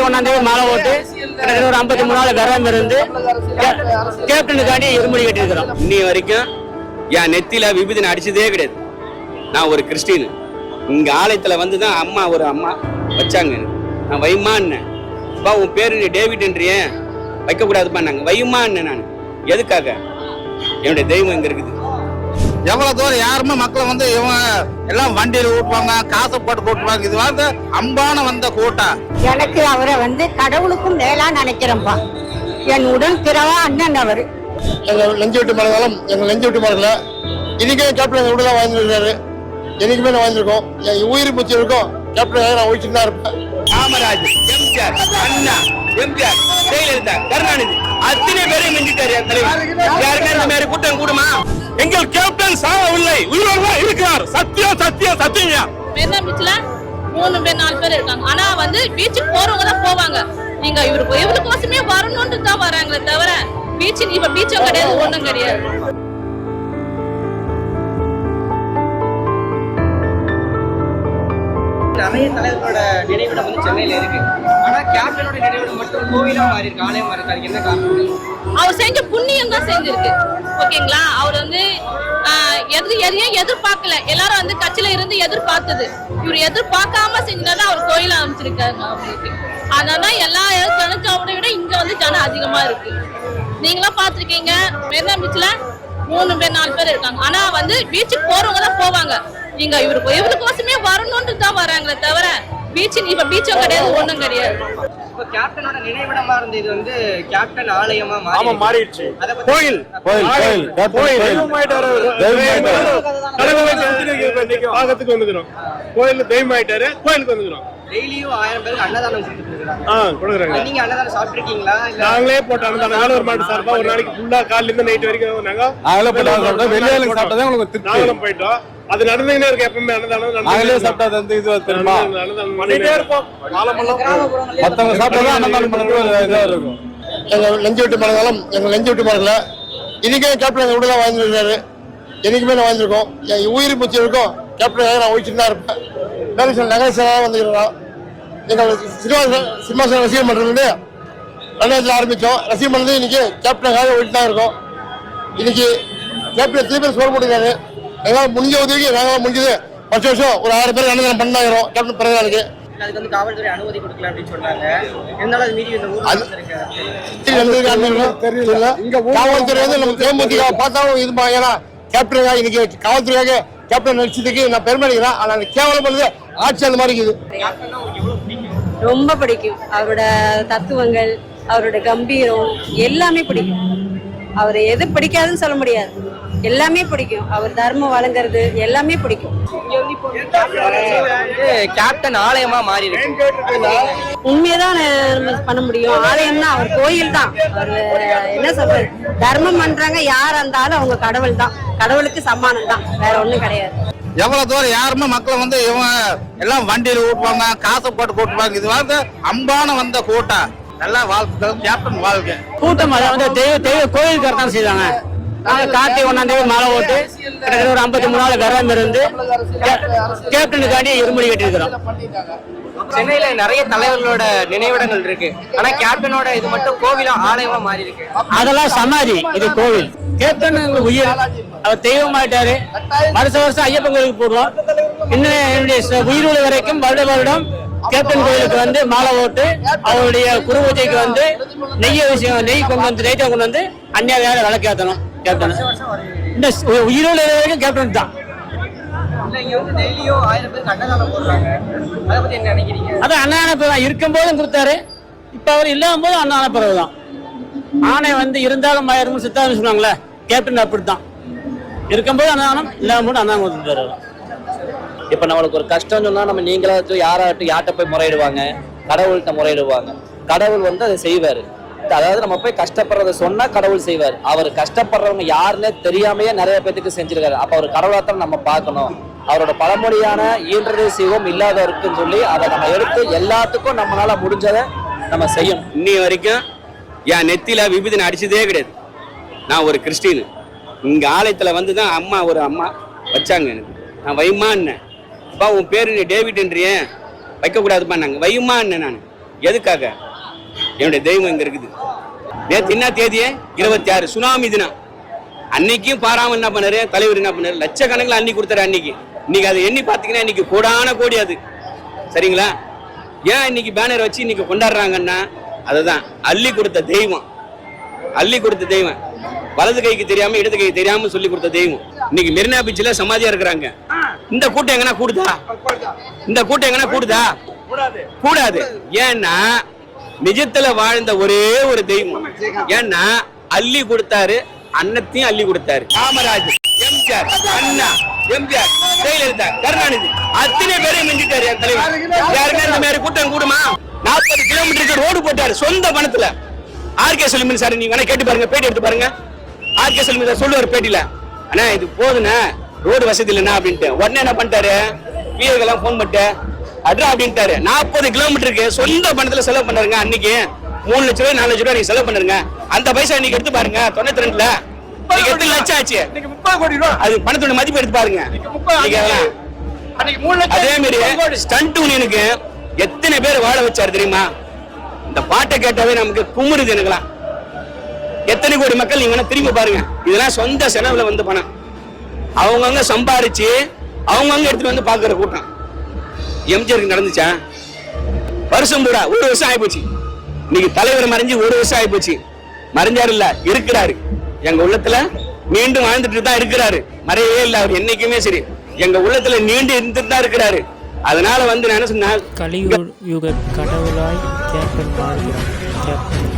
கார்த்திகை ஒன்னாம் தேதி மாலை ஓட்டு கிட்டத்தட்ட ஒரு ஐம்பத்தி மூணு நாள் விரதம் இருந்து கேப்டனுக்காண்டி இருமுடி கட்டியிருக்கிறோம். இன்னி வரைக்கும் என் நெத்தியில விபூதினை அடிச்சதே கிடையாது. நான் ஒரு கிறிஸ்டின். இங்க ஆலயத்துல வந்து தான் அம்மா ஒரு அம்மா வச்சாங்க. நான் வைமா அப்பா உன் பேரு நீ டேவிட்ன்றியே வைக்க கூடாதுப்பா நாங்க. வைமான்னேன் நான். எதுக்காக? என்னுடைய தெய்வம் இங்க இருக்குது. எவ்வளவு தூரம் யாருமே மக்களை வந்து இவங்க எல்லாம் வண்டியில ஊட்டுவாங்க காசை போட்டு கூட்டுவாங்க இது வந்து அம்பான வந்த கூட்டம் எனக்கு அவரை வந்து கடவுளுக்கும் மேலா நினைக்கிறேன்ப்பா. என் உடன் பிறவா அண்ணன் அவர். எங்கள் நெஞ்சு விட்டு மறந்தாலும் எங்கள் நெஞ்சு விட்டு மறக்கல. இதுக்கே கேப்டன் எங்கள் விடலாம் வாழ்ந்துருக்காரு என்னைக்குமே நான் வாழ்ந்திருக்கோம். என் உயிர் மூச்சு இருக்கும். கேப்டன் நான் ஒழிச்சுட்டு தான் இருப்பேன். காமராஜ் எம்ஜிஆர் அண்ணா எம்ஜிஆர் ஜெயலலிதா கருணாநிதி. அத்தனை பேரையும் மிஞ்சிட்டாரு தலைவர். யாருமே இந்த மாதிரி கூட்டம் கூடுமா? எங்கள் கேப்டன் சாகவில்லை. உயிரோடு தான் இருக்கிறார். சத்தியம் சத்தியம் சத்தியம். மெரினா பீச்ல மூணு பேர் நாலு பேர் இருக்காங்க. ஆனா வந்து பீச்சுக்கு போறவங்க தான் போவாங்க. நீங்க இவருக்கு இவருக்கோசமே வரணும்னு தான் வராங்களே தவிர பீச் இப்ப பீச்சும் கிடையாது ஒண்ணும் கிடையாது. நிறைய தலைவர்களோட நினைவிடம் வந்து சென்னையில இருக்கு. ஆனா கேப்டனோட நினைவு மட்டும் கோவிலா மாறி இருக்கு ஆலயம் மாறி இருக்கு அதுக்கு என்ன காரணம்? அவர் செஞ்ச புண்ணியம் தான் செஞ்சிருக்கு. ஓகேங்களா? அவர் வந்து ஆஹ், எது எதையும் எதிர்பார்க்கல. எல்லாரும் வந்து கட்சியில இருந்து எதிர்பார்த்தது. இவர் எதிர்பார்க்காம செஞ்சதால அவர் கோயில அமைச்சிருக்காங்க அவங்களுக்கு அதனால எல்லா கணக்காவோட விட இங்க வந்து ஜனம் அதிகமா இருக்கு. நீங்களும் பாத்திருக்கீங்க மெரினா பீச்ல மூணு பேர் நாலு பேர் இருக்காங்க. ஆனா வந்து பீச்சுக்கு போறவங்க தான் போவாங்க. நீங்க இவருக்கு இவருக்கோசமே வரணும்னு தான் வராங்களே தவிர பீச் இப்ப பீச்சும் கிடையாது ஒண்ணும் கிடையாது. இப்போ கேப்டனோட நினைவிடமா இருந்த இது வந்து கேப்டன் ஆலயமா மாறி ஆமா இருக்கு. மாறிடுச்சு. அதை பத்தி கோயில். கோயில், கோயில், கேப்டன் கோயில். தெய்வமாயிட்டாரு தெய்வமாயிட்டாரு. பாகத்துக்கு வந்துக்கிறோம். கோயில் தெய்வமாயிட்டாரு கோயிலுக்கு வந்துக்கிறோம். டெய்லியும் ஆயிரம் பேருக்கு அன்னதானம் கொடுக்குறாங்க. நீங்க அன்னதானம் சாப்பிட்டுருக்கீங்களா? இல்ல நாங்களே போட்ட அன்னதானம். கவர்மெண்ட் சார்பா ஒரு நாளைக்கு ஃபுல்லா காலையில இருந்து நைட் வரைக்கும் நாங்க நாங்களே சாப்பிட்டோம். சாப்பிட்டதே உங்களுக்கு திருப்தி. நாங்களும் போயிட்டோம். அது நடந்துகிட்டே இருக்கு எப்பவுமே அன்னதானம் நாங்களே சாப்பிட்டது வந்து இது தெரியுமா? பண்ணிட்டே இருப்போம். மத்தவங்க சாப்பிட்டா அன்னதானம் பண்ணுறது இதாக இருக்கும். எங்கள் நெஞ்சு விட்டு மறந்தாலும் எங்கள் நெஞ்சு விட்டு மறக்கல இதுக்கே கேப்டன் எங்கள் விடலாம் வாழ்ந்துருக்காரு. என்னைக்குமே நான் வாழ்ந்திருக்கோம். என் உயிர் மூச்சு இருக்கும். கேப்டன் நான் ஒழிச்சுட்டு தான் இருப்பேன். நகரேசன் நகரேசனாக வந்துக்கிறோம் எங்கள் சினிமா சிம்மாசன ரசிகர் மன்றத்துலேருந்து ரெண்டாயிரத்தில் ஆரம்பித்தோம். ரசிகர் மன்றம் இன்னைக்கு கேப்டனுக்காக ஒழிச்சு தான் இருக்கோம். இன்னைக்கு கேப்டன் பேர் சோறு போட்டுருக்காரு? எங்களால் முடிஞ்ச உதவிக்கு நாங்களாம் முடிஞ்சது. வருஷம் வருஷம் ஒரு ஆறு பேர் அன்னதானம் பண்ணாயிரம் கேப்டன் பிறந்த நாளுக்கு. அதுக்கு வந்து காவல்துறை அனுமதி கொடுக்கல அப்படின்னு சொன்னாங்க. இருந்தாலும் அது மீறி இந்த ஊர்ல அது- நடந்திருக்கு தெரியல. காவல்துறை வந்து நம்ம தேமுதிக பார்த்தாலும் இது ஏன்னா கேப்டனுக்காக இன்னைக்கு காவல்துறையாக கேப்டன் நடிச்சதுக்கு நான் பெருமை அடிக்கிறேன் ஆனா அந்த கேவலம் பண்ணுது. ஆட்சி அந்த மாதிரி இருக்குது. ரொம்ப பிடிக்கும். அவரோட தத்துவங்கள் அவரோட கம்பீரம் எல்லாமே பிடிக்கும். அவரை எது பிடிக்காதுன்னு சொல்ல முடியாது. எல்லாமே பிடிக்கும். அவர் தர்மம் வழங்குறது எல்லாமே பிடிக்கும். கேப்டன் ஆலயமா மாறி இருக்கு உண்மையதான் நம்ம பண்ண முடியும். ஆலயம்னா அவர் கோயில் தான் அவர் என்ன சொல்றது? தர்மம் பண்றாங்க யார் இருந்தாலும் அவங்க கடவுள் தான் கடவுளுக்கு சமானம் தான் வேற ஒண்ணும் கிடையாது. எவ்வளவு தூரம் யாருமே மக்களை வந்து இவங்க எல்லாம் வண்டியில ஊட்டுவாங்க காசை போட்டு கூட்டுவாங்க. இது வந்து அம்பான வந்த கூட்டம். நல்லா வாழ்க்கை கேப்டன் வாழ்க்கை கூட்டம் அதை வந்து தெய்வ தெய்வ கோயிலுக்கு செய்தாங்க. நாங்க கார்த்திகை ஒன்னாம் தேதி மாலை ஓட்டு கிட்டத்தட்ட ஒரு ஐம்பத்தி மூணு நாள் விரதம் இருந்து கேப்டனுக்காண்டி இருமுடி கட்டியிருக்கிறோம். சென்னையில நிறைய தலைவர்களோட நினைவிடங்கள் இருக்கு. ஆனா கேப்டனோட இது மட்டும் கோவிலா ஆலயமா மாறி இருக்கு அதெல்லாம் சமாதி. இது கோவில். கேப்டன் உயிர். அவர் தெய்வமாயிட்டாரு. வருஷ வருஷம் ஐயப்பன் கோயிலுக்கு போடுவோம். இன்னும் என்னுடைய ச- உயிர் உள்ள வரைக்கும் வருட வருடம் கேப்டன் கோயிலுக்கு வந்து மாலை ஓட்டு அவருடைய குரு பூஜைக்கு வந்து நெய்ய விஷயம் நெய் கொண்டு வந்து நெய்த்தை கொண்டு வந்து அந்நிய வேலை விளக்கேற்றணும் கேப்டன். இந்த ச- உயிர் உள்ள வரைக்கும் கேப்டன் தான். இல்ல இங்க வந்து டெய்லியும் ஆயிரம் பேருக்கு அன்னதானம் போடுறாங்க. அதை பத்தி என்ன நினைக்கிறீங்க? அதான் அண்ணான பிறகு இருக்கும் போதும் கொடுத்தாரு. இப்ப அவர் இல்லாம போதும் அண்ணான பிறகு தான். ஆணை வந்து இருந்தாலும் ஆயிரம் சித்தாரும் சொன்னாங்களே கேப்டன் அப்படித்தான். இருக்கும்போது அன்னதானம் இல்லாம போது அண்ணானம் கொடுத்துட்டாரு இப்ப நம்மளுக்கு ஒரு கஷ்டம் சொன்னா நம்ம நீங்களாச்சும் யாராட்டும் யார்கிட்ட போய் முறையிடுவாங்க? கடவுள்கிட்ட முறையிடுவாங்க. கடவுள் வந்து அதை செய்வாரு. அதாவது நம்ம போய் கஷ்டப்படுறத சொன்னா கடவுள் செய்வார். அவர் கஷ்டப்படுறவங்க யாருன்னே தெரியாமையே நிறைய பேத்துக்கு செஞ்சிருக்காரு. அப்ப அவர் கடவுளாத்தான் நம்ம பார்க்கணும். அவரோட பழமொழியான ஈன்றதை செய்வோம் இல்லாதவருக்குன்னு சொல்லி அதை நம்ம எடுத்து எல்லாத்துக்கும் நம்மளால முடிஞ்சதை நம்ம செய்யணும். இன்னி வரைக்கும் என் நெத்தியில விபூதினை அடிச்சதே கிடையாது. நான் ஒரு கிறிஸ்டின் இங்க ஆலயத்துல வந்து தான் அம்மா ஒரு அம்மா வச்சாங்க எனக்கு. நான் வைமான்னேன். அப்பா உன் பேரு நீ டேவிட்ன்றியே வைக்க கூடாதுப்பா நாங்க. வைமான்னேன் நான். எதுக்காக? என்னுடைய தெய்வம் இங்க இருக்குது. நேற்று என்ன தேதியே இருபத்தி ஆறு சுனாமி தினம். அன்னைக்கும் பாராம என்ன பண்ணாரு? தலைவர் என்ன பண்ணாரு? லட்சக்கணக்கில் அன்னி கொடுத்தாரு அன்னைக்கு. இன்னைக்கு அதை எண்ணி பார்த்தீங்கன்னா இன்னைக்கு கோடான கோடி அது. சரிங்களா? ஏன் இன்னைக்கு பேனர் வச்சு இன்னைக்கு கொண்டாடுறாங்கன்னா அதுதான். அள்ளி கொடுத்த தெய்வம். அள்ளி கொடுத்த தெய்வம். வலது கைக்கு தெரியாம இடது கைக்கு தெரியாம சொல்லி கொடுத்த தெய்வம். இன்னைக்கு மெரினா பீச்சில் சமாதியா இருக்கிறாங்க. இந்த கூட்டம் எங்கன்னா கூடுதா? இந்த கூட்டம் எங்கன்னா கூடுதா? கூடாது. ஏன்னா நிஜத்துல வாழ்ந்த ஒரே ஒரு தெய்வம். ஏன்னா அள்ளி கொடுத்தாரு அன்னத்தையும் அள்ளி கொடுத்தாரு. காமராஜ் எம்ஜிஆர் அண்ணா எம்ஜிஆர் ஜெயலலிதா கருணாநிதி அத்தனை பேரையும் மிஞ்சிட்டாரு என் தலைவர். யாருமே இந்த மாதிரி கூட்டம் கூடுமா? நாற்பது கிலோமீட்டருக்கு ரோடு போட்டாரு சொந்த பணத்துல. ஆர்கே சொல்லிமன் சார் நீங்க வேணா கேட்டு பாருங்க பேட்டி எடுத்து பாருங்க. ஆர்கே சொல்லிமன் சார் சொல்லுவார் பேட்டியில அண்ணா இது போதுண்ணே ரோடு வசதி இல்லைண்ணா அப்படின்ட்டு. உடனே என்ன பண்ணிட்டாரு? பிஏக்கெல்லாம் ஃபோன் பண்ணிட்டு அட்ரா அப்படின்ட்டாரு. நாற்பது கிலோமீட்டருக்கு சொந்த பணத்துல செலவு பண்ணாருங்க அன்னைக்கு. மூணு லட்ச ரூபாய் நாலு லட்ச ரூபாய் நீங்க செலவு பண்ணுங்க அந்த பைசா இன்னைக்கு எடுத்து பாருங்க தொண்ணூத்தி ரெண்டுல எத்தனை லட்சம் ஆச்சு? முப்பது கோடி அது பணத்தோட மதிப்பு எடுத்து பாருங்க. அதே மாதிரி ஸ்டண்ட் யூனியனுக்கு எத்தனை பேர் வாழ வச்சாரு தெரியுமா? இந்த பாட்டை கேட்டாவே நமக்கு குமுறுது எனக்குலாம். எத்தனை கோடி மக்கள் நீங்க திரும்பி பாருங்க. இதெல்லாம் சொந்த செலவுல வந்த பணம். அவங்கவங்க சம்பாரிச்சு அவங்கவங்க எடுத்துட்டு வந்து பாக்குற கூட்டம். எம்ஜிஆருக்கு நடந்துச்சா? வருஷம் பூரா ஒரு வருஷம் ஆயிப்போச்சு. இன்னைக்கு தலைவர் மறைஞ்சு ஒரு வருஷம் ஆயிப்போச்சு. மறைஞ்சாரு இல்ல இருக்கிறாரு. எங்க உள்ளத்துல மீண்டும் வாழ்ந்துட்டு தான் இருக்கிறாரு. மறையவே இல்லை அவர் என்னைக்குமே சரி. எங்க உள்ளத்துல நீண்டு இருந்துட்டு தான் இருக்கிறாரு. அதனால வந்து நான் என்ன சொன்னா கலியுக கடவுளாய் கேப்டன் வாழ்கிறார் கேப்டன்